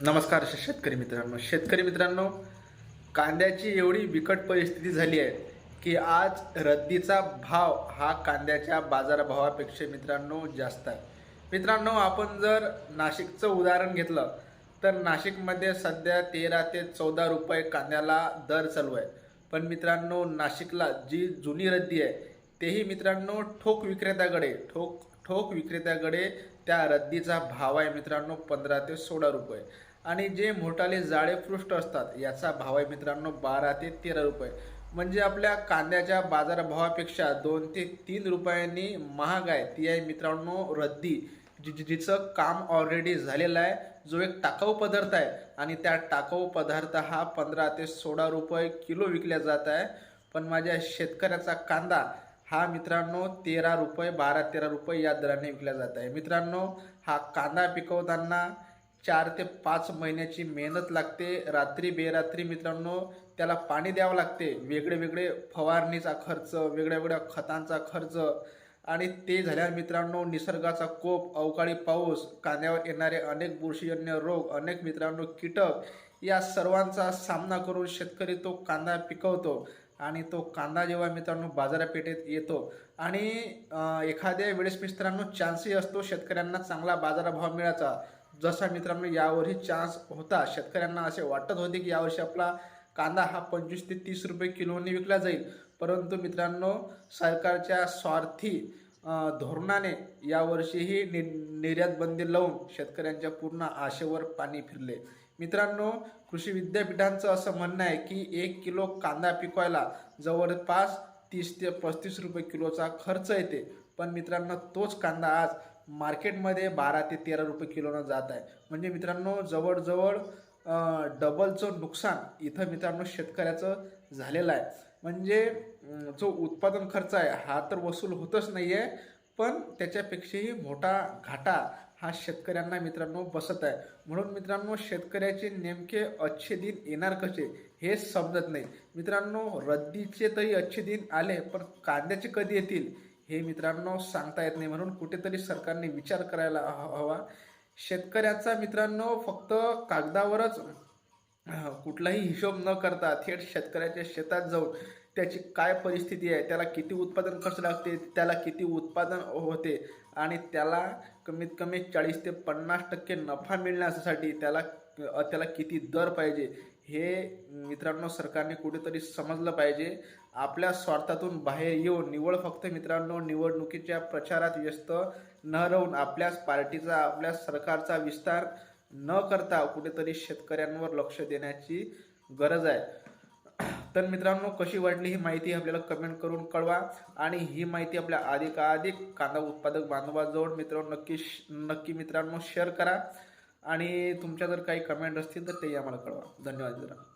नमस्कार श- शेतकरी मित्रांनो. शेतकरी मित्रांनो कांद्याची एवढी बिकट परिस्थिती झाली आहे की आज रद्दीचा भाव हा कांद्याच्या बाजारभावापेक्षा मित्रांनो जास्त आहे. मित्रांनो आपण जर नाशिकचं उदाहरण घेतलं तर नाशिकमध्ये सध्या तेरा ते चौदा रुपये कांद्याला दर चालू आहे. पण मित्रांनो नाशिकला जी जुनी रद्दी आहे तेही मित्रांनो ठोक विक्रेत्याकडे ठोक ठोक विक्रेत्याकडे त्या रद्दीचा भाव आहे मित्रांनो पंधरा ते सोळा रुपये. आणि जे मोठाले जाळे पृष्ठ असतात याचा भाव आहे मित्रांनो बारा ते तेरा रुपये. म्हणजे आपल्या कांद्याच्या बाजारभावापेक्षा दोन ते तीन रुपयांनी महाग आहे. ती आहे मित्रांनो रद्दी जि जि- जिचं काम ऑलरेडी झालेलं आहे. जो एक टाकाऊ पदार्थ आहे. आणि त्या टाकाऊ पदार्थ हा पंधरा ते सोळा रुपये किलो विकला जात आहे. पण माझ्या शेतकऱ्याचा कांदा हा मित्रांनो तेरा रुपये बारा तेरा रुपये या दराने विकला जात आहे. मित्रांनो हा कांदा पिकवताना चार ते पाच महिन्याची मेहनत लागते. रात्री बेरात्री मित्रांनो त्याला पाणी द्यावं लागते. वेगळे वेगळे फवारणीचा खर्च वेगळ्या वेगळ्या खतांचा खर्च आणि ते झाल्यावर मित्रांनो निसर्गाचा कोप अवकाळी पाऊस कांद्यावर येणारे अनेक बुरशीजन्य रोग अनेक मित्रांनो कीटक या सर्वांचा सामना करून शेतकरी तो कांदा पिकवतो. आणि तो कांदा जेव्हा मित्रांनो बाजारपेठेत येतो आणि एखाद्या वेळेस मित्रांनो चान्सही असतो शेतकऱ्यांना चांगला बाजारभाव मिळायचा. जसा मित्रांनो यावरही चान्स होता शेतकऱ्यांना असे वाटत होते की यावर्षी आपला कांदा हा पंचवीस ते तीस रुपये किलोने विकला जाईल. परंतु मित्रांनो सरकारच्या स्वार्थी धोरणाने यावर्षीही नि निर्यात बंदी लावून शेतकऱ्यांच्या पूर्ण आशेवर पाणी फिरले. मित्रांनो कृषी विद्यापीठांचं असं म्हणणं आहे की एक किलो कांदा पिकवायला जवळपास तीस ते पस्तीस रुपये किलोचा खर्च येते. पण मित्रांनो तोच कांदा आज मार्केटमध्ये बारा ते तेरा रुपये किलोनं जात आहे. म्हणजे मित्रांनो जवळजवळ डबलचं नुकसान इथं मित्रांनो शेतकऱ्याचं झालेलं आहे. म्हणजे जो उत्पादन खर्च आहे हा तर वसूल होतच नाही आहे पण त्याच्यापेक्षाही मोठा घाटा हा शेतकऱ्यांना मित्रांनो बसत आहे. म्हणून मित्रांनो शेतकऱ्याचे नेमके अच्छे दिन येणार कसे हे समजत नाही. मित्रांनो रद्दीचे तरी अच्छे दिन आले पण कांद्याचे कधी येतील हे मित्रांनो सांगता येत नाही. म्हणून कुठेतरी सरकारने विचार करायला हवा. शेतकऱ्याचा मित्रांनो फक्त कागदावरच कुठलाही हिशोब न करता थेट शेतकऱ्याच्या शेतात जाऊन त्याची काय परिस्थिती आहे त्याला किती उत्पादन खर्च लागते त्याला किती उत्पादन होते आणि त्याला कमीत कमी चाळीस ते पन्नास टक्के नफा मिळण्यासाठी त्याला त्याला किती दर पाहिजे हे मित्रांनो सरकारने कुठेतरी समजलं पाहिजे. आपल्या स्वार्थातून बाहेर येऊन निवड फक्त मित्रांनो निवडणुकीच्या प्रचारात व्यस्त न राहून आपल्याच पार्टीचा आपल्या सरकारचा विस्तार न करता कुठेतरी शेतकऱ्यांवर लक्ष देण्याची गरज आहे. तर मित्रांनो कशी वाटली ही माहिती आपल्याला कमेंट करून कळवा आणि ही माहिती आपल्या अधिकाधिक कांदा उत्पादक बांधवाजवळ मित्रांनो नक्की नक्की मित्रांनो शेअर करा आणि तुमच्या जर काही कमेंट असतील तर तेही आम्हाला कळवा. धन्यवाद मित्रांनो.